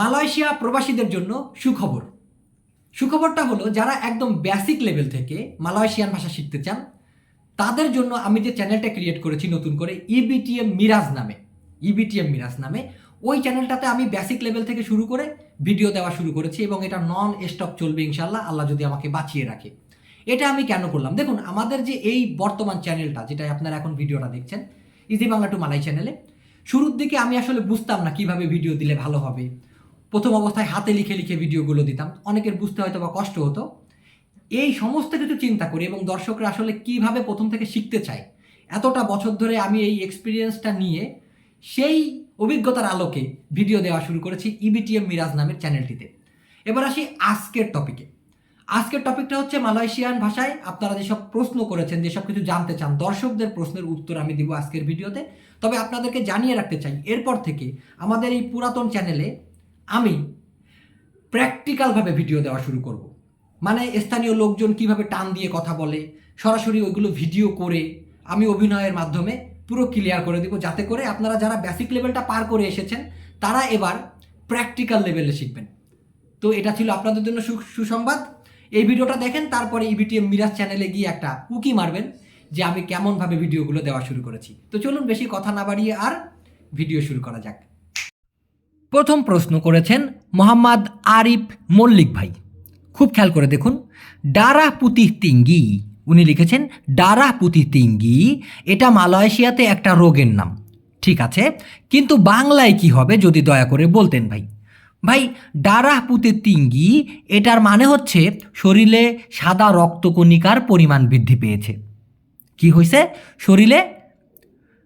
Malaysia প্রবাসীদের জন্য সুখবর। সুখবরটা হলো, যারা একদম বেসিক লেভেল থেকে মালয়েশিয়ান ভাষা শিখতে চান, তাদের জন্য আমি যে চ্যানেলটা ক্রিয়েট করেছি নতুন করে E ইবিটিএম মিরাজ নামে। E ইবিটিএম মিরাজ নামে। ওই চ্যানেলটাতে আমি বেসিক লেভেল থেকে শুরু করে ভিডিও দেওয়া শুরু করেছি এবং এটা নন স্টপ চলবে ইনশাল্লাহ আল্লাহ যদি আমাকে বাঁচিয়ে রাখে। এটা আমি কেন করলাম? দেখুন, আমাদের যে এই বর্তমান চ্যানেলটা যেটা আপনারা এখন ভিডিওটা দেখছেন ইজি বাংলা টু মালাই চ্যানেলে শুরুর দিকে আমি আসলে বুঝতাম না কীভাবে ভিডিও দিলে ভালো হবে। প্রথম অবস্থায় হাতে লিখে লিখে ভিডিওগুলো দিতাম। অনেকের বুঝতে হয়তো বা কষ্ট হতো। এই সমস্ত কিছু চিন্তা করি এবং দর্শকরা আসলে কীভাবে প্রথম থেকে শিখতে চায়, এতটা বছর ধরে আমি এই এক্সপিরিয়েন্সটা নিয়ে সেই অভিজ্ঞতার আলোকে ভিডিও দেওয়া শুরু করেছি E ইবিটিএম মিরাজ নামের চ্যানেলটিতে এবার আসি আজকের টপিকে আজকের টপিকটা হচ্ছে মালয়েশিয়ান ভাষায় আপনারা যেসব প্রশ্ন করেছেন, যেসব কিছু জানতে চান, দর্শকদের প্রশ্নের উত্তর আমি দিব আজকের ভিডিওতে তবে আপনাদেরকে জানিয়ে রাখতে চাই, এরপর থেকে আমাদের এই পুরাতন চ্যানেলে আমি প্র্যাকটিক্যালভাবে ভিডিও দেওয়া শুরু করব। মানে স্থানীয় লোকজন কীভাবে টান দিয়ে কথা বলে, সরাসরি ওইগুলো ভিডিও করে আমি অভিনয়ের মাধ্যমে পুরো ক্লিয়ার করে দিব, যাতে করে আপনারা যারা বেসিক লেভেলটা পার করে এসেছেন, তারা এবার প্র্যাকটিক্যাল লেভেলে শিখবেন। তো এটা ছিল আপনাদের জন্য সুসংবাদ। এই ভিডিওটা দেখেন, তারপরে ইবিটিএম মিরাজ চ্যানেলে গিয়ে একটা উকি মারবেন যে আমি কেমনভাবে ভিডিওগুলো দেওয়া শুরু করেছি। তো চলুন বেশি কথা না বাড়িয়ে আর ভিডিও শুরু করা যাক। প্রথম প্রশ্ন করেছেন মোহাম্মদ আরিফ মল্লিক ভাই। খুব খেয়াল করে দেখুন, ডারা পুতি তিঙ্গি, উনি লিখেছেন, ডারা পুতি তিঙ্গি, এটা মালয়েশিয়াতে একটা রোগের নাম। ঠিক আছে, কিন্তু বাংলায় কি হবে যদি দয়া করে বলতেন ভাই? ভাই ডারাহ পুতে তিঙ্গি, এটার মানে হচ্ছে শরীরে সাদা রক্তকণিকার পরিমাণ বৃদ্ধি পেয়েছে। কি হয়েছে শরীরে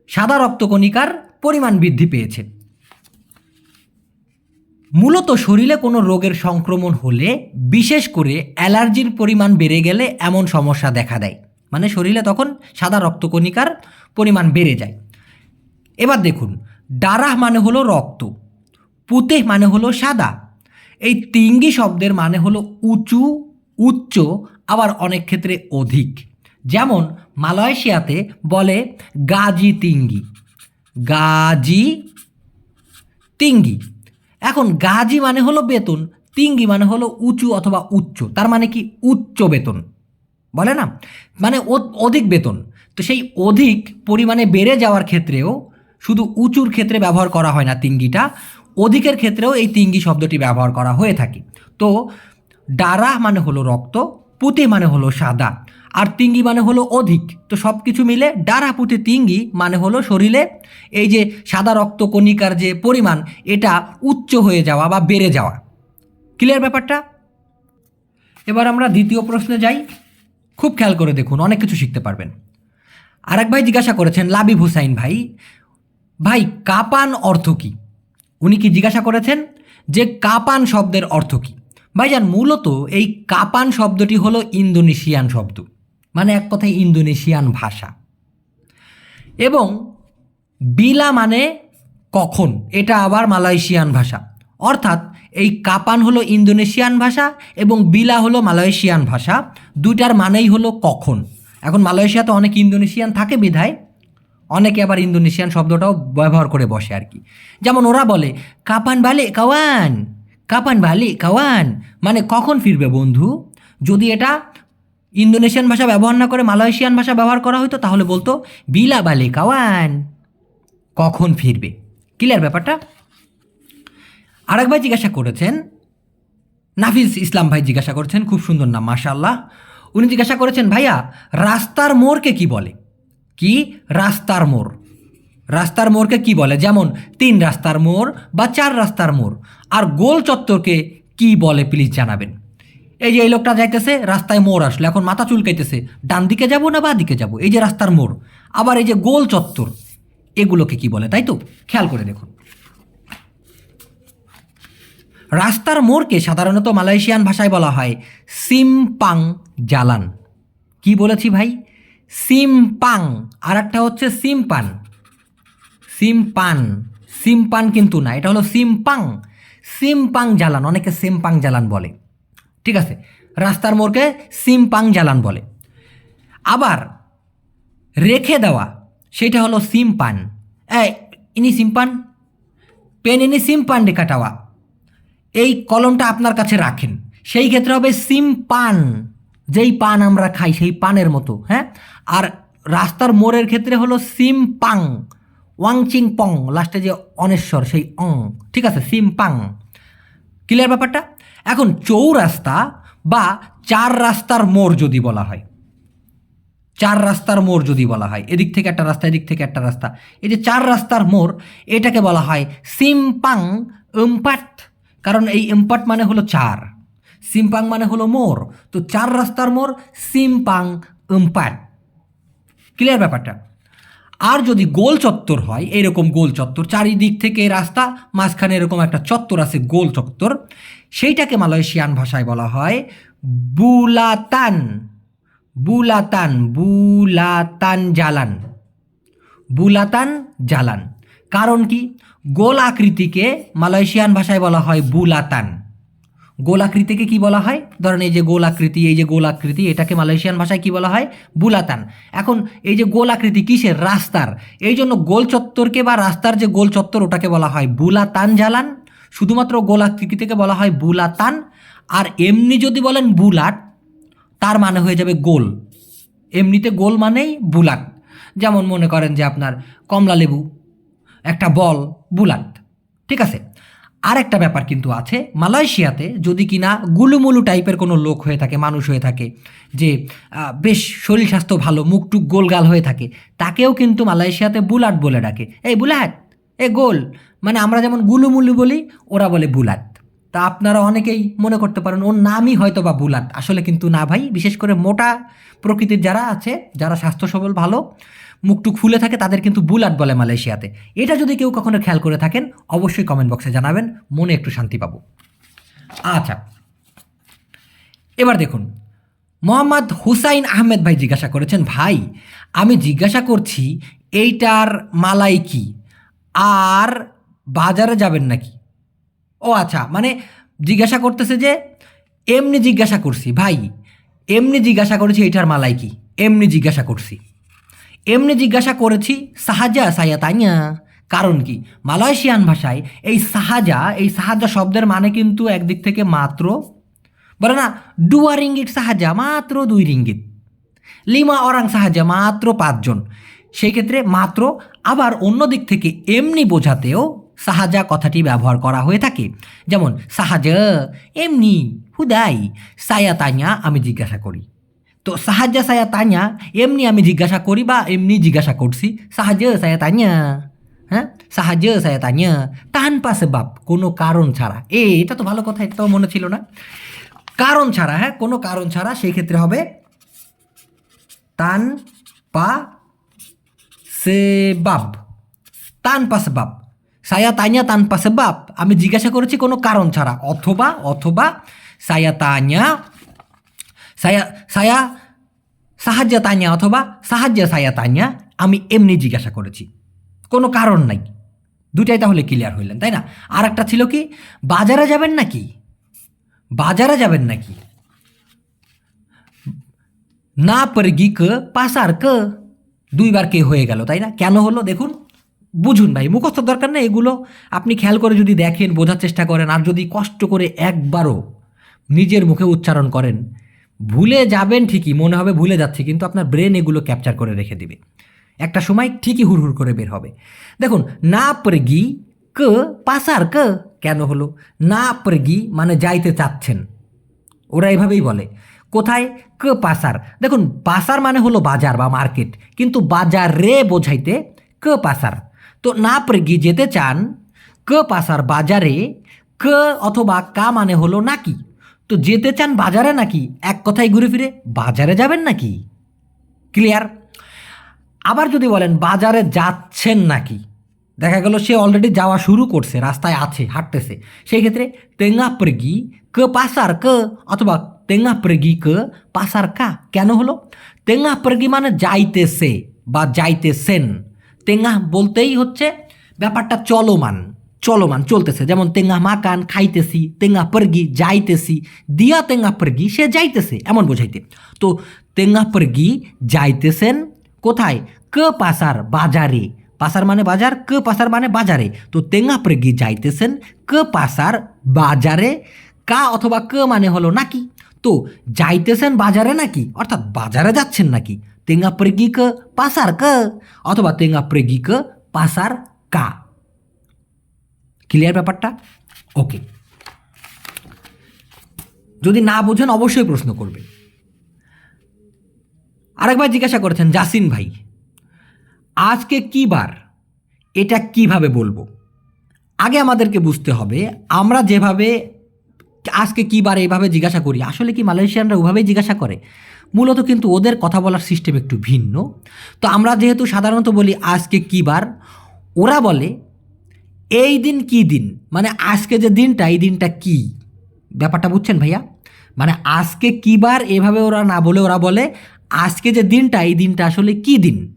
সাদা রক্তকণিকার পরিমাণ বৃদ্ধি পেয়েছে। মূলত শরীরে কোনো রোগের সংক্রমণ হলে, বিশেষ করে অ্যালার্জির পরিমাণ বেড়ে গেলে এমন সমস্যা দেখা দেয়। মানে শরীরে তখন সাদা রক্তকণিকার পরিমাণ বেড়ে যায়। এবার দেখুন, ডারাহ মানে হলো রক্ত পুতে মানে হলো সাদা। এই তিঙ্গি শব্দের মানে হলো উঁচু, উচ্চ, আবার অনেক ক্ষেত্রে অধিক। যেমন মালয়েশিয়াতে বলে গাজি তিঙ্গি। গাজি তিঙ্গি। এখন গাজি মানে হলো বেতন, তিঙ্গি মানে হলো উঁচু অথবা উচ্চ। তার মানে কি উচ্চ বেতন। বলে না? মানে অধিক বেতন। তো সেই অধিক পরিমাণে বেড়ে যাওয়ার ক্ষেত্রেও শুধু উঁচুর ক্ষেত্রে ব্যবহার করা হয় না তিঙ্গিটা, অধিকের ক্ষেত্রেও এই তিঙ্গি শব্দটি ব্যবহার করা হয়ে থাকে। তো ডারা মানে হলো রক্ত, পুঁতি মানে হলো সাদা। আর তিঙ্গি মানে হলো অধিক। তো সব কিছু মিলে ডারা পুঁতি তিঙ্গি মানে হলো শরীরে এই যে সাদা রক্ত কণিকার যে পরিমাণ, এটা উচ্চ হয়ে যাওয়া বা বেড়ে যাওয়া। ক্লিয়ার ব্যাপারটা? এবার আমরা দ্বিতীয় প্রশ্নে যাই। খুব খেয়াল করে দেখুন, অনেক কিছু শিখতে পারবেন। আরেক ভাই জিজ্ঞাসা করেছেন, লাবিব হুসাইন ভাই ভাই, কাপান অর্থ কী? উনি কি জিজ্ঞাসা করেছেন, যে কাপান শব্দের অর্থ কী? ভাইজান, মূলত এই কাপান শব্দটি হলো ইন্দোনেশিয়ান শব্দ। মানে এক কথায় ইন্দোনেশিয়ান ভাষা। এবং বিলা মানে কখন, এটা আবার মালয়েশিয়ান ভাষা। অর্থাৎ এই কাপান হলো ইন্দোনেশিয়ান ভাষা এবং বিলা হলো মালয়েশিয়ান ভাষা। দুইটার মানেই হলো কখন। এখন মালয়েশিয়াতে অনেক ইন্দোনেশিয়ান থাকে বিধায়, অনেকে আবার ইন্দোনেশিয়ান শব্দটাও ব্যবহার করে বসে আর কি। যেমন ওরা বলে, কাপান বালে কাওয়ান, কাপান বালে কাওয়ান। মানে কখন ফিরবে বন্ধু? যদি এটা ইন্দোনেশিয়ান ভাষা ব্যবহার না করে মালয়েশিয়ান ভাষা ব্যবহার করা হতো তাহলে বলতো, বিলা বালে কাওয়ান। কখন ফিরবে? ক্লিয়ার ব্যাপারটা? আরেক ভাই জিজ্ঞাসা করেছেন নাফিজ ইসলাম ভাই জিজ্ঞাসা করেছেন, খুব সুন্দর নাম মাশাল্লাহ উনি জিজ্ঞাসা করেছেন, ভাইয়া, রাস্তার মোড়কে কি বলে? কি? রাস্তার মোড়। রাস্তার মোড়কে কি বলে? যেমন, তিন রাস্তার মোড় বা চার রাস্তার মোড়। আর গোল চত্বরকে কি বলে প্লিজ জানাবেন। এই যে এই লোকটা যাইতেছে, রাস্তায় মোড় আসলো। এখন মাথা চুলকাইতেছে। ডান দিকে যাব না বা দিকে যাব? এই যে রাস্তার মোড়। আবার এই যে গোল চত্বর, এগুলোকে কি বলে, তাই তো? খেয়াল করে দেখুন। রাস্তার মোড়কে সাধারণত মালয়েশিয়ান ভাষায় বলা হয় সিমপাং জালান। কি বলেছি ভাই? সিমপাং। আর একটা হচ্ছে সিমপান। সিমপান। সিমপান কিন্তু না, এটা হলো সিমপাং। সিমপাং জালান, অনেকে সিমপাং জালান বলে। ঠিক আছে? রাস্তার মোড়কে সিমপাং জালান বলে। আবার রেখে দেওয়া, সেটা হলো সিমপান। ইনি সিমপান? পেন ইনি সিমপান কাটাওয়া। এই কলমটা আপনার কাছে রাখেন। সেই ক্ষেত্রে হবে সিম পান যেই পান আমরা খাই, সেই পানের মতো হ্যাঁ? আর রাস্তার মোড়ের ক্ষেত্রে হলো সিম পাং ওয়াং চিং পং লাস্টে যে অনেশ্বর, সেই অং। ঠিক আছে? সিম পাং ক্লিয়ার ব্যাপারটা? এখন চৌরাস্তা বা চার রাস্তার মোড় যদি বলা হয়, চার রাস্তার মোড় যদি বলা হয়, এদিক থেকে একটা রাস্তা, এদিক থেকে একটা রাস্তা, এই যে চার রাস্তার মোড়, এটাকে বলা হয় সিমপাং ইম্পাট কারণ এই ইম্পাট মানে হলো চার, সিমপাং মানে হলো মোড়, তো চার রাস্তার মোড়, সিমপাং ইম্পাট ক্লিয়ার ব্যাপারটা? আর যদি গোল চত্বর হয়, এরকম গোল চত্বর, চারিদিক থেকে রাস্তা, মাঝখানে এরকম একটা চত্বর আছে, গোল চত্বর সেইটাকে মালয়েশিয়ান ভাষায় বলা হয় বুলাতান। বুলাতান বুলাতান জালান। বুলাতান জালান। কারণ কি? গোল আকৃতিকে মালয়েশিয়ান ভাষায় বলা হয় বুলাতান। গোল আকৃতিকে কি বলা হয়? ধরেন এই যে গোল আকৃতি, এই যে গোল আকৃতি, এটাকে মালয়েশিয়ান ভাষায় কি বলা হয়? বুলাতান। এখন এই যে গোল আকৃতি কিসের? রাস্তার। এই জন্য গোল চত্বরকে বা রাস্তার যে গোল চত্বর, ওটাকে বলা হয় বুলাতান জালান। শুধুমাত্র গোল আকৃতি থেকে বলা হয় বুলাতান, আর এমনি যদি বলেন বুলাট, তার মানে হয়ে যাবে গোল। এমনিতে গোল মানেই বুলাট। যেমন মনে করেন যে আপনার কমলা লেবু, একটা বল, বুলাট। ঠিক আছে? আর একটা ব্যাপার কিন্তু আছে, মালয়েশিয়াতে যদি কিনা গুলুমুলু টাইপের কোনো লোক হয়ে থাকে, মানুষ হয়ে থাকে, যে বেশ শরীর স্বাস্থ্য ভালো, মুখটুক গোলগাল হয়ে থাকে, তাকেও কিন্তু মালয়েশিয়াতে বুলাট বলে ডাকে। এই বুলাট এ গোল মানে আমরা যেমন গুলুমুলু বলি, ওরা বলে বুলাট তা আপনারা অনেকেই মনে করতে পারেন, ওর নামই হয়তো বা বুলাট আসলে কিন্তু না ভাই, বিশেষ করে মোটা প্রকৃতির যারা আছে, যারা স্বাস্থ্য সবল, ভালো, মুখটুক ফুলে থাকে, তাদের কিন্তু বুলাট বলে মালয়েশিয়াতে। এটা যদি কেউ কখনো খেয়াল করে থাকেন, অবশ্যই কমেন্ট বক্সে জানাবেন, মনে একটু শান্তি পাবো। আচ্ছা এবার দেখুন, মোহাম্মদ হুসাইন আহমেদ ভাই জিজ্ঞাসা করেছেন, ভাই, আমি জিজ্ঞাসা করছি, এইটার মালাই কি? আর বাজারে যাবেন নাকি? ও আচ্ছা মানে জিজ্ঞাসা করতেছে যে, এমনি জিজ্ঞাসা করছি, ভাই, এমনি জিজ্ঞাসা করেছি এটার মালাই কি? এমনি জিজ্ঞাসা করছি। এমনি জিজ্ঞাসা করেছি, সাহাজা সায়া তাইয়া। কারণ কি? মালয়েশিয়ান ভাষায় এই সাহাজা এই সাহাজা শব্দের মানে কিন্তু একদিক থেকে মাত্র, বলে না ডুয়া রিঙ্গিট সাহাজা, মাত্র দুই রিঙ্গিত। লিমা অরাং সাহায্যে মাত্র পাঁচজন। সেই ক্ষেত্রে মাত্র, আবার অন্য দিক থেকে এমনি বোঝাতেও সাহায্যা কথাটি ব্যবহার করা হয়ে থাকে। যেমন সাহায্য এমনি, হুদাই, সায়া তাইয়া আমি জিজ্ঞাসা করি। তো সাহায্য সায়া তাইয়া, এমনি আমি জিজ্ঞাসা করি বা এমনি জিজ্ঞাসা করছি সাহায্য সায়া তাইয়া হ্যাঁ? সাহায্য সায়া তাইয়া তানপা বাপ, কোনো কারণ ছাড়া। এ, এটা তো ভালো কথা, এটা তো মনে ছিল না। কারণ ছাড়া হ্যাঁ? কোনো কারণ ছাড়া সেই ক্ষেত্রে হবে তান পা সে বাপ। তান পা সেবাব সায়া তাইয়া তান পা সেবাব আমি জিজ্ঞাসা করেছি কোনো কারণ ছাড়া অথবা অথবা সায়া তাইয়া সায়া সায়া সাহায্য তাইয়া অথবা সাহায্য সায়া তাইয়া আমি এমনি জিজ্ঞাসা করেছি কোনো কারণ নাই দুটাই তাহলে ক্লিয়ার হইলেন তাই না আর একটা ছিল কি বাজারে যাবেন নাকি বাজারে যাবেন নাকি না পরগি ক পাসার ক দুইবার কে হয়ে গেল তাই না কেন হলো দেখুন বুঝুন ভাই, মুখস্থ দরকার না এগুলো। আপনি খেয়াল করে যদি দেখেন, বোঝার চেষ্টা করেন, আর যদি কষ্ট করে একবারও নিজের মুখে উচ্চারণ করেন, ভুলে যাবেন ঠিকই, মনে হবে ভুলে যাচ্ছে, কিন্তু আপনার ব্রেন এগুলো ক্যাপচার করে রেখে দিবে। একটা সময় ঠিকই হুড়হুড় করে বের হবে। দেখুন, না পরগি ক পাসার ক কেন হলো? না পরগি মানে যাইতে চাচ্ছেন। ওরা এভাবেই বলে। কোথায়? ক পাসার। দেখুন, পাসার মানে হলো বাজার বা মার্কেট, কিন্তু বাজারে বোঝাইতে ক পাসার। তো না প্রেগি যেতে চান ক পাসার বাজারে ক অথবা কা মানে হলো নাকি তো যেতে চান বাজারে নাকি এক কথায় ঘুরে ফিরে বাজারে যাবেন নাকি ক্লিয়ার আবার যদি বলেন বাজারে যাচ্ছেন নাকি দেখা গেল সে অলরেডি যাওয়া শুরু করছে রাস্তায় আছে হাঁটতেছে সেই ক্ষেত্রে তেঙ্গা প্রেগি ক পাসার ক অথবা তেঙ্গা প্রেগি ক পাসার কা কেন হলো তেঙ্গা প্রেগি মানে যাইতেছে বা যাইতেছেন তেঙ্গা বলতেই হচ্ছে ব্যাপারটা চলমান চলমান চলতেছে। যেমন তেঙ্গা মাকান খাইতেছি, তেঙ্গা পরগি যাইতেছি, দিয়া তেঙ্গা পরগি সে যাইতেছে, এমন বোঝাইতে। তো তেঙ্গা পরগি যাইতেছেন কোথায়? ক পাসার বাজারে। পাসার মানে বাজার, ক পাসার মানে বাজারে। তো তেঙ্গা প্রেগি যাইতেছেন ক পাসার বাজারে, কা অথবা ক মানে হলো নাকি? তো যাইতেছেন বাজারে নাকি? অর্থাৎ বাজারে যাচ্ছেন নাকি? তেঙ্গা প্রেগি ক পাসার ক? অথবা তেঙ্গা প্রেগি ক পাসার কা? ক্লিয়ার ব্যাপারটা? ওকে যদি না বোঝেন অবশ্যই প্রশ্ন করবেন। আরেকবার জিজ্ঞাসা করেছেন, জাসিন ভাই, আজকে কি বার? এটা কীভাবে বলব? আগে আমাদেরকে বুঝতে হবে, আমরা যেভাবে আজকে কি বার এইভাবে জিজ্ঞাসা করি? আসলে কি মালয়েশিয়ানরা ওভাবেই জিজ্ঞাসা করে? মূলত কিন্তু ওদের কথা বলার সিস্টেম একটু ভিন্ন। তো আমরা যেহেতু সাধারণত বলি আজকে কি বার, ওরা বলে এই দিন কি দিন? মানে আজকে যে দিনটা, এই দিনটা কি? ব্যাপারটা বুঝছেন ভাইয়া? মানে আজকে কি বার এভাবে ওরা না বলে, ওরা বলে আজকে যে দিনটা, এই দিনটা আসলে কি দিন?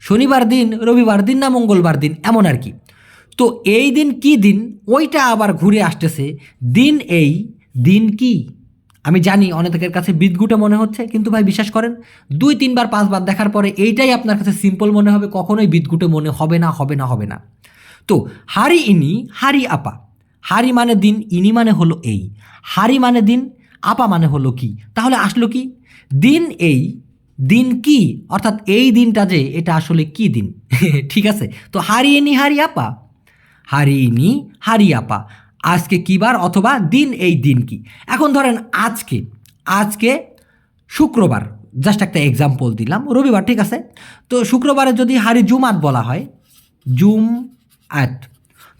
শনিবার দিন, রবিবার দিন না মঙ্গলবার দিন? এমন আর কি। তো এই দিন কি দিন? ওইটা আবার ঘুরে আসতেছে। দিন এই, দিন কি? আমি জানি অনেকের কাছে বিদগুটে মনে হচ্ছে, কিন্তু ভাই বিশ্বাস করেন, দুই, তিনবার, পাঁচবার দেখার পরে এইটাই আপনার কাছে সিম্পল মনে হবে, কখনোই বিদগুটে মনে হবে না হবে না হবে না। তো হারি ইনি, হারি আপা। হারি মানে দিন, ইনি মানে হলো এই। হারি মানে দিন, আপা মানে হলো কি? তাহলে আসলো কি? দিন এই, দিন কি? অর্থাৎ এই দিনটা যে, এটা আসলে কি দিন? ঠিক আছে? তো হারি ইনি, হারি আপা। হারি ইনি হারি আজকে কি বার অথবা দিন এই দিন কি? এখন ধরেন আজকে আজকে শুক্রবার জাস্ট একটা এক্সাম্পল দিলাম, রবিবার, ঠিক আছে? তো শুক্রবারে যদি হারি জুমাত বলা হয় জুম আত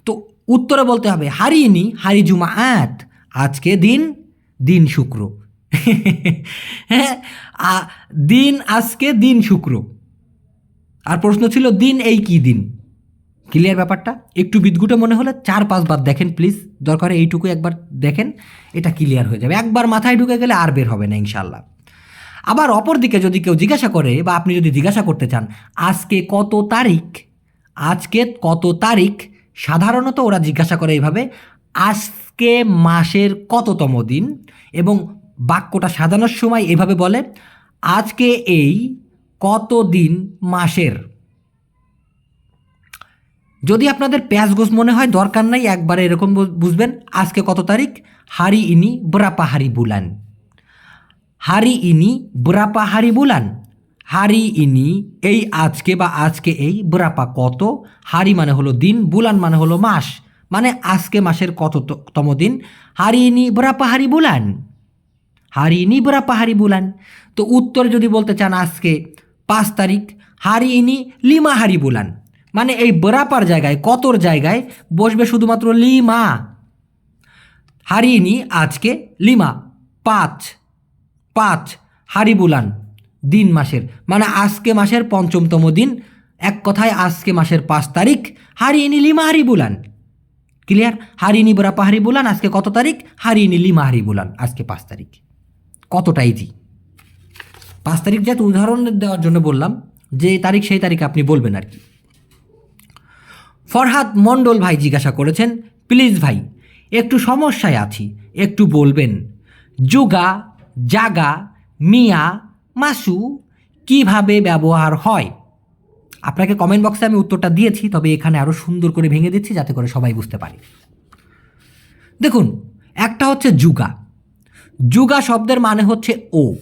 তো উত্তরে বলতে হবে হারিনি হারি জুমা আত আজকে দিন দিন শুক্র। হ্যাঁ দিন আজকে, দিন শুক্র। আর প্রশ্ন ছিল, দিন এই কি দিন? ক্লিয়ার ব্যাপারটা? একটু বিদগুটে মনে হলে চার পাঁচবার দেখেন প্লিজ দরকার এইটুকু একবার দেখেন, এটা ক্লিয়ার হয়ে যাবে। একবার মাথায় ঢুকে গেলে আর বের হবে না ইনশাল্লাহ আবার অপরদিকে যদি কেউ জিজ্ঞাসা করে বা আপনি যদি জিজ্ঞাসা করতে চান, আজকে কত তারিখ? আজকে কত তারিখ? সাধারণত ওরা জিজ্ঞাসা করে এইভাবে, আজকে মাসের কততম দিন? এবং বাক্যটা সাজানোর সময় এভাবে বলে, আজকে এই কত দিন মাসের? যদি আপনাদের প্যাঁচ গোস মনে হয় দরকার নাই, একবারে এরকম বুঝবেন। আজকে কত তারিখ? হারি ইনি ব্রাপা হারি বুলান। হারি ইনি ব্রাপা হারি বুলান। হারি ইনি এই আজকে বা আজকে এই ব্রাপা কত? হারি মানে হলো দিন, বুলান মানে হলো মাস। মানে আজকে মাসের কততম দিন? হারি ইনি ব্রাপা হারি বুলান। হারি ইনি ব্রাপা হারি বুলান। তো উত্তর যদি বলতে চান আজকে পাঁচ তারিখ, হারি ইনি লিমা হারি বুলান। মানে এই বরাপার জায়গায়, কতর জায়গায় বসবে শুধুমাত্র লিমা? হারিয়ে নি আজকে লিমা, পাঁচ পাঁচ হারিবুলান দিন মাসের। মানে আজকে মাসের পঞ্চমতম দিন, এক কথায় আজকে মাসের পাঁচ তারিখ হারিয়ে লিমা হারিবুলান। ক্লিয়ার? হারিনি বরাপা হারিবুলান, আজকে কত তারিখ? হারিয়ে লিমা হারিবুলান, আজকে পাঁচ তারিখ। কতটা ইজি পাঁচ তারিখ যাতে উদাহরণ দেওয়ার জন্য বললাম, যে তারিখ সেই তারিখ আপনি বলবেন আর কি। ফরহাদ মণ্ডল ভাই জিজ্ঞাসা করেছেন, প্লিজ ভাই, একটু সমস্যায় আছি, একটু বলবেন। যোগা, জাগা, মিয়া, মাসু, কীভাবে ব্যবহার হয়? আপনাকে কমেন্ট বক্সে আমি উত্তরটা দিয়েছি, তবে এখানে আরও সুন্দর করে ভেঙে দিচ্ছি যাতে করে সবাই বুঝতে পারে। দেখুন, একটা হচ্ছে যুগা। যুগা শব্দের মানে হচ্ছে ও।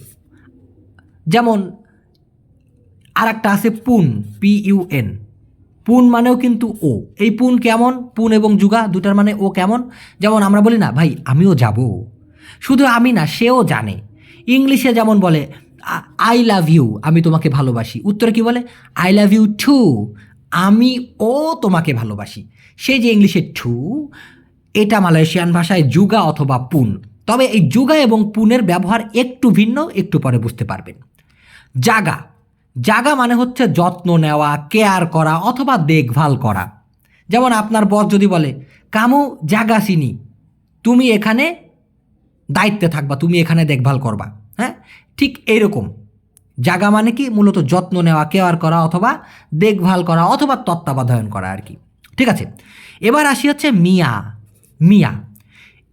যেমন আর একটা আছে pun, P U N. Pun মানেও কিন্তু ও। এই পুন কেমন? পুন এবং যুগা দুটার মানে ও কেমন? যেমন আমরা বলি না, ভাই, আমিও যাব। শুধু আমি না, সেও জানে। ইংলিশে যেমন বলে আই লাভ ইউ আমি তোমাকে ভালোবাসি। উত্তরে কি বলে আই লাভ ইউ টু আমি ও তোমাকে ভালোবাসি। সেই যে ইংলিশে টু এটা মালয়েশিয়ান ভাষায় যুগা অথবা পুন। তবে এই যুগা এবং পুনের ব্যবহার একটু ভিন্ন, একটু পরে বুঝতে পারবেন। জাগা জাগা মানে হচ্ছে যত্ন নেওয়া কেয়ার করা অথবা দেখভাল করা। যেমন আপনার বস যদি বলে, কামু, জাগা চিনি। তুমি এখানে দায়িত্বে থাকবা, তুমি এখানে দেখভাল করবা। হ্যাঁ? ঠিক এইরকম জাগা মানে কি? মূলত যত্ন নেওয়া কেয়ার করা অথবা দেখভাল করা অথবা তত্ত্বাবধায়ন করা আর কি। ঠিক আছে? এবার আসি হচ্ছে মিয়া। মিয়া।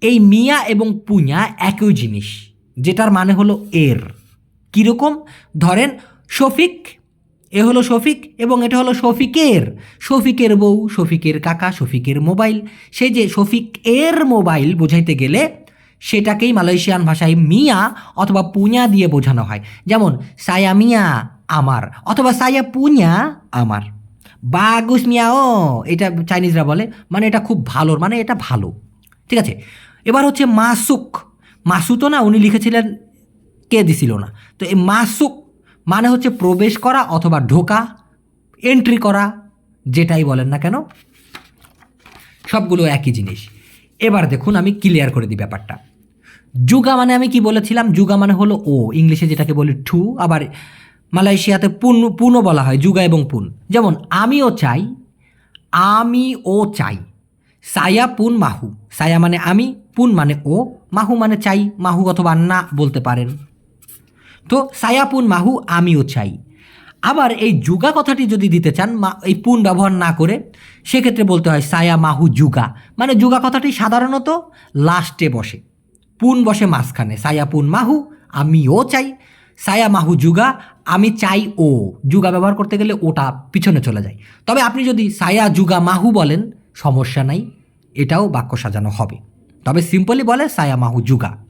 এই মিয়া এবং পুñা একই জিনিস, যেটার মানে হলো এর। কীরকম? ধরেন শফিক, এ হলো শফিক এবং এটা হলো শফিকের শফিকের বউ, শফিকের কাকা, শফিকের মোবাইল। সে যে শফিক এর মোবাইল বোঝাইতে গেলে সেটাকেই মালয়েশিয়ান ভাষায় মিয়া অথবা পুñা দিয়ে বোঝানো হয়। যেমন, সায়া মিয়া আমার অথবা, সায়া পুñা আমার বাগুস মিয়া ও এটা চাইনিজরা বলে। মানে এটা খুব ভালো মানে এটা ভালো। ঠিক আছে? এবার হচ্ছে মাসুক। মাসু তো না, উনি লিখেছিলেন, কে দিছিল না তো এই মাসুক মানে হচ্ছে প্রবেশ করা অথবা ঢোকা এন্ট্রি করা, যেটাই বলেন না কেন, সবগুলো একই জিনিস। এবার দেখুন আমি ক্লিয়ার করে দিই ব্যাপারটা। যুগা মানে আমি কি বলেছিলাম? যুগা মানে হলো ও, ইংলিশে যেটাকে বলি ঠু, আবার মালয়েশিয়াতে পুন পুনও বলা হয়, যুগা এবং পুন। যেমন, আমিও চাই আমি ও চাই, সায়া পুন মাহু। সায়া মানে আমি, পুন মানে ও, মাহু মানে চাই, মাহু অথবা না বলতে পারেন। তো সায়াপুন মাহু আমিও চাই। আবার এই যুগা কথাটি যদি দিতে চান এই পুন ব্যবহার না করে, সেক্ষেত্রে বলতে হয় সায়া মাহু যুগা। মানে যুগা কথাটি সাধারণত লাস্টে বসে। পুন বসে মাঝখানে সায়া পুন মাহু আমিও চাই সায়া মাহু যুগা আমি চাই ও। যুগা ব্যবহার করতে গেলে ওটা পিছনে চলে যায়। তবে আপনি যদি সায়া যুগা মাহু বলেন, সমস্যা নাই, এটাও বাক্য সাজানো হবে। তবে সিম্পলি বলে সায়া মাহু যুগা।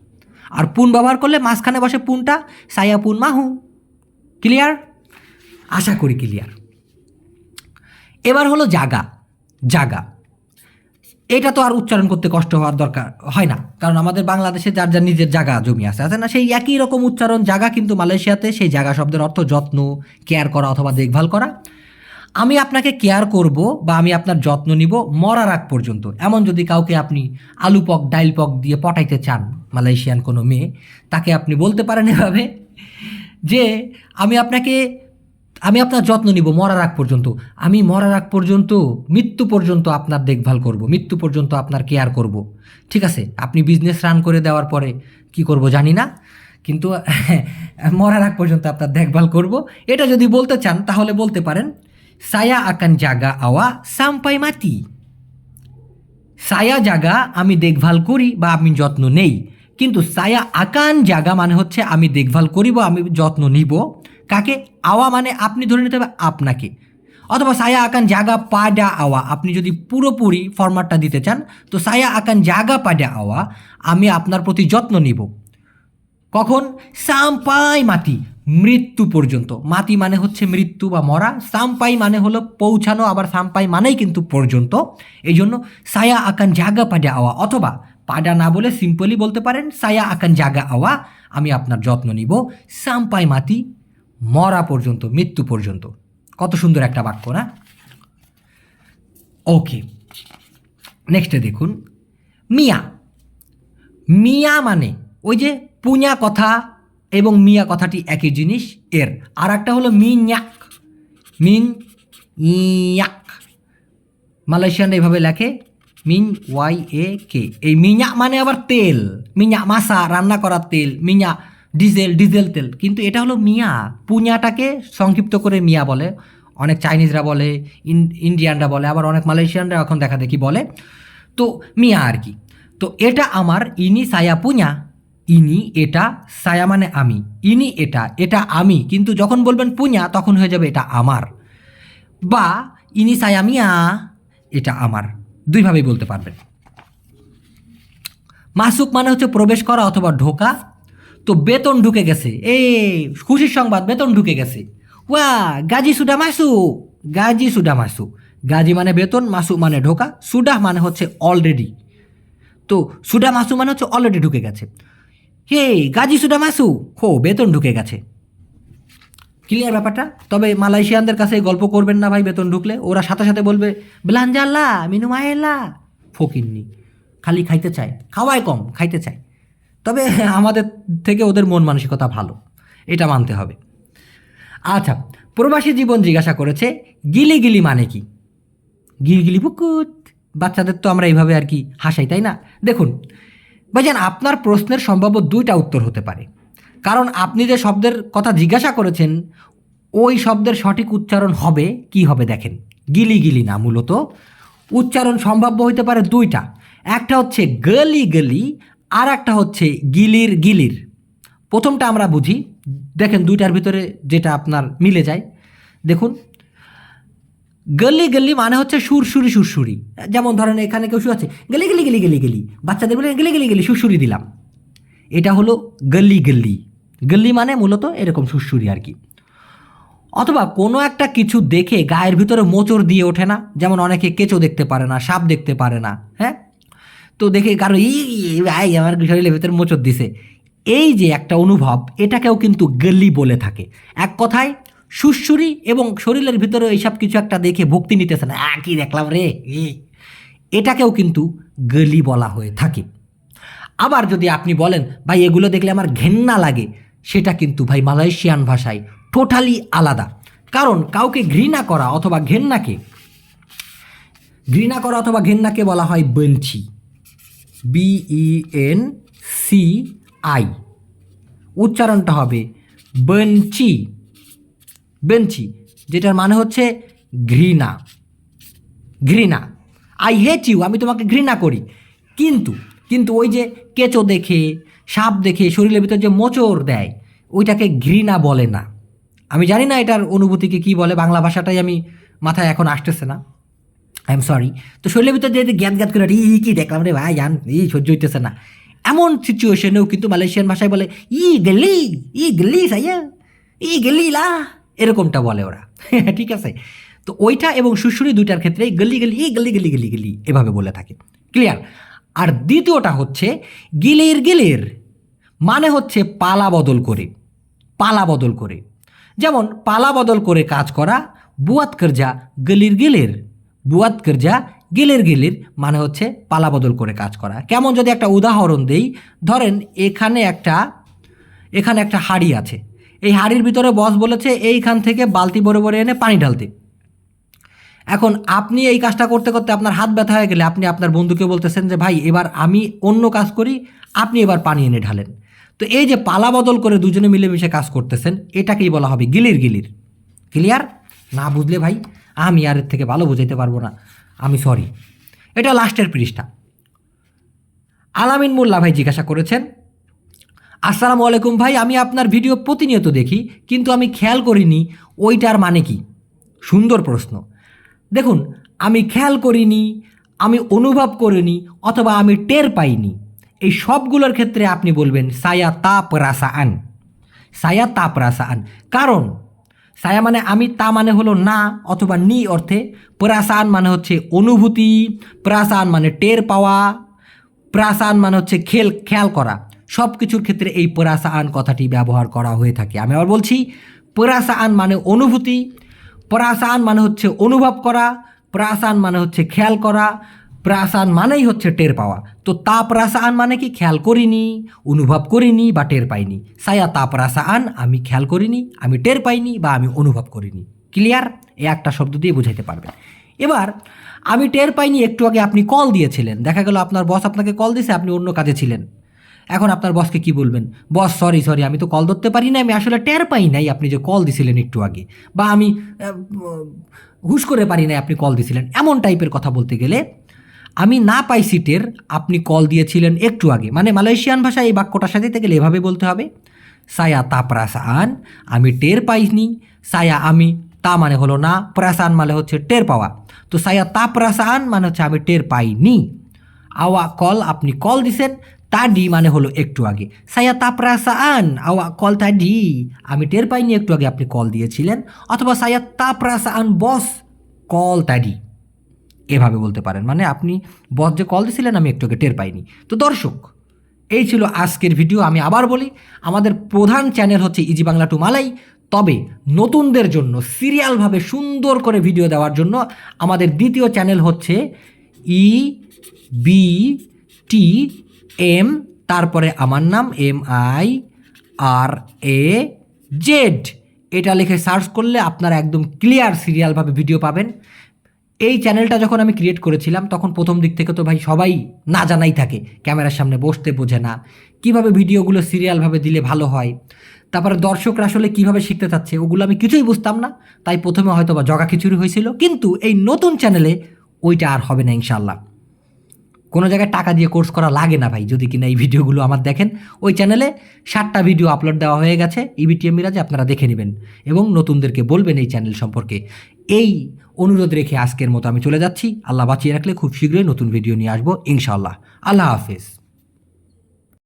আর পুন ব্যবহার করলে মাঝখানে বসে পুনটা সায়া পুন মাহু। ক্লিয়ার আশা করি ক্লিয়ার এবার হলো জাগা। জাগা। এটা তো আর উচ্চারণ করতে কষ্ট হওয়ার দরকার হয় না, কারণ আমাদের বাংলাদেশে যার যার নিজের জায়গা জমি আছে আছে না? সেই একই রকম উচ্চারণ জায়গা কিন্তু মালয়েশিয়াতে সেই জায়গা শব্দের অর্থ যত্ন, কেয়ার করা অথবা দেখভাল করা। আমি আপনাকে কেয়ার করব বা আমি আপনার যত্ন নিব মরার আগ পর্যন্ত। এমন যদি কাউকে আপনি আলু পক ডাইল পক দিয়ে পটাইতে চান মালয়েশিয়ান কোনো মেয়ে, তাকে আপনি বলতে পারেন এভাবে যে, আমি আপনাকে, আমি আপনার যত্ন নিব মরার আগ পর্যন্ত। আমি মরার আগ পর্যন্ত, মৃত্যু পর্যন্ত আপনার দেখভাল করব, মৃত্যু পর্যন্ত আপনার কেয়ার করব। ঠিক আছে, আপনি বিজনেস রান করে দেওয়ার পরে কি করব জানি না, কিন্তু মরার আগ পর্যন্ত আপনার দেখভাল করব। এটা যদি বলতে চান, তাহলে বলতে পারেন, সায়া আকান জাগা আওয়া সাম্পাই মাতি। সায়া জাগা আমি দেখভাল করি বা আমি যত্ন নেই। কিন্তু সায়া আকান জাগা মানে হচ্ছে আমি দেখভাল করিব, আমি যত্ন নিব। কাকে? আওয়া মানে আপনি ধরে নিতে হবে আপনাকে। অথবা সায়া আকান জাগা পাডা আওয়া, আপনি যদি পুরোপুরি ফরম্যাটটা দিতে চান, তো সায়া আকান জাগা পাডা আওয়া আমি আপনার প্রতি যত্ন নিব। কখন? সাম্পাই মাতি মৃত্যু পর্যন্ত। মাতি মানে হচ্ছে মৃত্যু বা মরা। সাম্পাই মানে হলো পৌঁছানো, আবার সাম্পাই মানেই কিন্তু পর্যন্ত। এই জন্য সায়া আকান জাগা পাডা আওয়া অথবা পাডা না বলে সিম্পলি বলতে পারেন, সায়া আকান জাগা আওয়া, আমি আপনার যত্ন নিব। সাম্পাই মাতি মরা পর্যন্ত, মৃত্যু পর্যন্ত। কত সুন্দর একটা বাক্য, না? ওকে নেক্সটে দেখুন। মিয়া মিয়া মানে ওই যে পুñা কথা এবং মিয়া কথাটি একই জিনিস, এর। আর একটা হলো মিন্যাক মিন ইয়াক মালয়েশিয়ান এভাবে লেখে মিন ওয়াই এ কে এই মিñা মানে আবার তেল। মিñা মাসা রান্না করার তেল মিñা ডিজেল ডিজেল তেল। কিন্তু এটা হলো মিয়া। পুñাটাকে সংক্ষিপ্ত করে মিয়া বলে। অনেক চাইনিজরা বলে, ইন- ইন্ডিয়ানরা বলে, আবার অনেক মালয়েশিয়ানরা এখন দেখা দেখি বলে। তো মিয়া আর কি। তো এটা আমার, ইনি সায়া পুñা ইনি এটা সায়া মানে আমি। ইনি এটা এটা আমি। কিন্তু যখন বলবেন পুñা তখন হয়ে যাবে এটা আমার। বা ইনি সায়া মিয়া, এটা আমার। দুইভাবেই বলতে পারবেন। মাসুক মানে হচ্ছে প্রবেশ করা অথবা ঢোকা। তো বেতন ঢুকে গেছে। এই খুশির সংবাদ, বেতন ঢুকে গেছে। ওয়া, গাজি সুডা মাসু গাজি সুডা মাসু গাজি মানে বেতন মাসু মানে ঢোকা। সুডা মানে হচ্ছে অলরেডি তো সুডা মাসু মানে হচ্ছে অলরেডি ঢুকে গেছে। হে, গাজি সুডা মাসু হো বেতন ঢুকে গেছে। ক্লিয়ার ব্যাপারটা? তবে মালয়েশিয়ানদের কাছে গল্প করবেন না ভাই বেতন ঢুকলে। ওরা সাথে সাথে বলবে, বেলাঞ্জাল্লা, মিনু মায়েল্লা। ফকিন্নি, খালি খাইতে চায়। খাওয়াই কম, খাইতে চায়। তবে আমাদের থেকে ওদের মন মানসিকতা ভালো, এটা মানতে হবে। আচ্ছা প্রবাসী জীবন জিজ্ঞাসা করেছে গিলি গিলি মানে কি? গিলগিলি পুকুত। বাচ্চাদের তো আমরা এইভাবে আর কি হাসাই, তাই না? দেখুন, ভাইজান, আপনার প্রশ্নের সম্ভাব্য দুইটা উত্তর হতে পারে। কারণ আপনি যে শব্দের কথা জিজ্ঞাসা করেছেন, ওই শব্দের সঠিক উচ্চারণ হবে, কি হবে দেখেন। গিলি গিলি না মূলত। উচ্চারণ সম্ভাব্য হইতে পারে দুইটা। একটা হচ্ছে গলি গলি, আর একটা হচ্ছে গিলির গিলির। প্রথমটা আমরা বুঝি। দেখেন দুইটার ভিতরে যেটা আপনার মিলে যায়। দেখুন। গলি গলি মানে হচ্ছে সুরসুরি সুরসুরি। যেমন ধরেন এখানে কেউ শুয়ে আছে, গলি গলি গলি গলি গলি। বাচ্চাদের বলে গলি গলি গলি, সুরসুরি দিলাম। এটা হলো গলি গলি। গলি মানে মূলত এরকম সুরসুরি আর কি। অথবা কোনো একটা কিছু দেখে গায়ের ভিতরে মোচড় দিয়ে ওঠে না, যেমন অনেকে কেঁচো দেখতে পারে না, সাপ দেখতে পারে না হ্যাঁ? তো দেখে কারও ই ভাই আমার শরীরের ভিতরে মোচড় দিছে। এই যে একটা অনুভব, এটাকেও কিন্তু গল্লি বলে থাকে। এক কথায় সুরসুরি এবং শরীরের ভিতরে এইসব কিছু একটা দেখে ভক্তি নিতেছে না কি দেখলাম রে। এটাকেও কিন্তু গলি বলা হয়ে থাকে। আবার যদি আপনি বলেন, ভাই, এগুলো দেখলে আমার ঘেন্না লাগে। সেটা কিন্তু ভাই মালয়েশিয়ান ভাষায় টোটালি আলাদা। কারণ কাউকে ঘৃণা করা অথবা ঘেন্নাকে, ঘৃণা করা অথবা ঘেন্নাকে বলা হয় বেঞ্চি। বিই এন সি আই উচ্চারণটা হবে বেঞ্চি। বেঞ্চি, যেটার মানে হচ্ছে ঘৃণা। ঘৃণা। আই হেট ইউ আমি তোমাকে ঘৃণা করি। কিন্তু কিন্তু ওই যে কেঁচো দেখে সাপ দেখে শরীরের ভিতর যে মোচর দেয়, ওইটাকে ঘৃণা বলে না। আমি জানি না এটার অনুভূতিকে কি বলে, বাংলা ভাষাটাই আমি মাথায় এখন আসতেছে না। আই এম সরি তো শরীরের ভিতর যে গ্যাত গ্যাত করে, ই কি দেখলাম রে ভাই, জান, ই, সহ্য হইতেছে না। এমন সিচুয়েশনেও কিন্তু মালয়েশিয়ান ভাষায় বলে, ই, গেলি ই, গেলি, সাইয়া, ই, গেলি, লা, এরকমটা বলে ওরা। ঠিক আছে? তো ওইটা এবং সুশুরি দুইটার ক্ষেত্রে গলি গলি, ই, গলি গলি গলি গলি, এভাবে বলে থাকে। ক্লিয়ার আর দ্বিতীয়টা হচ্ছে, গিলির গিলির মানে হচ্ছে পালা বদল করে, পালা বদল করে। যেমন পালা বদল করে কাজ করা, বুয়াত করজা গলির গিলের, বুয়াত করজা গিলের গিলির মানে হচ্ছে পালা বদল করে কাজ করা। কেমন যদি একটা উদাহরণ দেই, ধরেন এখানে একটা এখানে একটা হাড়ি আছে। এই হাড়ির ভিতরে বস বলেছে, এইখান থেকে বালতি বড়ে বড়ে এনে পানি ঢালতে। এখন আপনি এই কাজটা করতে করতে আপনার হাত ব্যথা হয়ে গেলে আপনি আপনার বন্ধুকে বলতেছেন যে, ভাই, এবার আমি অন্য কাজ করি, আপনি এবার পানি এনে ঢালেন। তো এই যে পালা বদল করে দুজনে মিলেমিশে কাজ করতেছেন, এটাকেই বলা হবে গিলির গিলির। ক্লিয়ার? না বুঝলে ভাই, আমি আর এর থেকে ভালো বুঝাইতে পারব না। আমি সরি এটা লাস্টের পৃষ্ঠা। আলামিন মোল্লা ভাই জিজ্ঞাসা করেছেন, আসসালামু আলাইকুম ভাই, আমি আপনার ভিডিও প্রতিনিয়ত দেখি, কিন্তু আমি খেয়াল করিনি, ওইটার মানে কি? সুন্দর প্রশ্ন। দেখুন, আমি খেয়াল করিনি, আমি অনুভব করিনি, অথবা আমি টের পাইনি। এই সবগুলোর ক্ষেত্রে আপনি বলবেন, সায়া তাপ রাসা আন সায়া তাপ রাসা আন কারণ, সায়া মানে আমি, তা মানে হলো না অথবা নি অর্থে। প্রাসান মানে হচ্ছে অনুভূতি, প্রাসান মানে টের পাওয়া, প্রাসান মানে হচ্ছে খেল, খেয়াল করা। সব কিছুর ক্ষেত্রে এই পরাসান কথাটি ব্যবহার করা হয়ে থাকে। আমি আবার বলছি, পরাসান মানে অনুভূতি, পরাসান মানে হচ্ছে অনুভব করা, প্রাসান মানে হচ্ছে খেয়াল করা প্রাসান মানেই হচ্ছে টের পাওয়া। তো তাপ রাসান মানে কি? খেয়াল করিনি, অনুভব করিনি বা টের পাইনি। সায়া তাপ রাসান আমি খেয়াল করিনি, আমি টের পাইনি বা আমি অনুভব করিনি। ক্লিয়ার? এই একটা শব্দ দিয়ে বুঝাইতে পারবেন। এবার, আমি টের পাইনি, একটু আগে আপনি কল দিয়েছিলেন। দেখা গেল আপনার বস আপনাকে কল দিয়েছে আপনি অন্য কাজে ছিলেন। এখন আপনার বসকে কি বলবেন? বস সরি সরি আমি তো কল ধরতে পারি না আমি আসলে টের পাই নাই আপনি যে কল দিছিলেন একটু আগে। বা আমি হুশ করে পারি নাই আপনি কল দিছিলেন। এমন টাইপের কথা বলতে গেলে আমি না পাই সিটের, আপনি কল দিয়েছিলেন একটু আগে। মানে মালয়েশিয়ান ভাষায় এই বাক্যটা সাথে গেলে এভাবে বলতে হবে। সায়া তা প্রাসান, আমি টের পাইনি। সায়া আমি, তা মানে হলো না, প্রাসান মানে হচ্ছে টের পাওয়া। তো সায়া তা প্রাসান মানে হচ্ছে আমি টের পাইনি। আওয়া কল আপনি কল দিছেন তাডি মানে হলো একটু আগে। সায়া তা প্রাসান, আওয়া কল তাডি আমি টের পাইনি, একটু আগে আপনি কল দিয়েছিলেন। অথবা সায়া তা প্রাসান বস, কল তাডি এভাবে বলতে পারেন। মানে আপনি বস যে কল দিয়েছিলেন আমি একটু আগে টের পাইনি। তো দর্শক, এই ছিল আজকের ভিডিও আমি আবার বলি, আমাদের প্রধান চ্যানেল হচ্ছে ইজি বাংলা টু মালাই তবে নতুনদের জন্য, সিরিয়ালভাবে সুন্দর করে ভিডিও দেওয়ার জন্য আমাদের দ্বিতীয় চ্যানেল হচ্ছে ই বি টি এম তারপরে আমার নাম M I R A Z এটা লিখে সার্চ করলে আপনারা একদম ক্লিয়ার সিরিয়ালভাবে ভিডিও পাবেন। এই চ্যানেলটা যখন আমি ক্রিয়েট করেছিলাম, তখন প্রথম দিক থেকে তো ভাই সবাই না জানাই থাকে, ক্যামেরার সামনে বসতে বোঝে না, কীভাবে ভিডিওগুলো সিরিয়ালভাবে দিলে ভালো হয়, তারপরে দর্শকরা আসলে কীভাবে শিখতে চাচ্ছে, ওগুলো আমি কিছুই বুঝতাম না, তাই প্রথমে হয়তো বা জগা খিচুড়ি হয়েছিল, কিন্তু এই নতুন চ্যানেলে ওইটা আর হবে না ইনশাল্লাহ কোনো জায়গায় টাকা দিয়ে কোর্স করা লাগে না ভাই, যদি কিনা এই ভিডিওগুলো আমার দেখেন, ওই চ্যানেলে ষাটটা ভিডিও আপলোড দেওয়া হয়ে গেছে E ইবিটিএম মিরাজে আপনারা দেখে নেবেন, এবং নতুনদেরকে বলবেন এই চ্যানেল সম্পর্কে। এই অনুরোধ রেখে আজকের মতো আমি চলে যাচ্ছি। আল্লাহ বাঁচিয়ে রাখলে খুব শীঘ্রই নতুন ভিডিও নিয়ে আসব ইনশাল্লাহ আল্লাহ হাফেজ।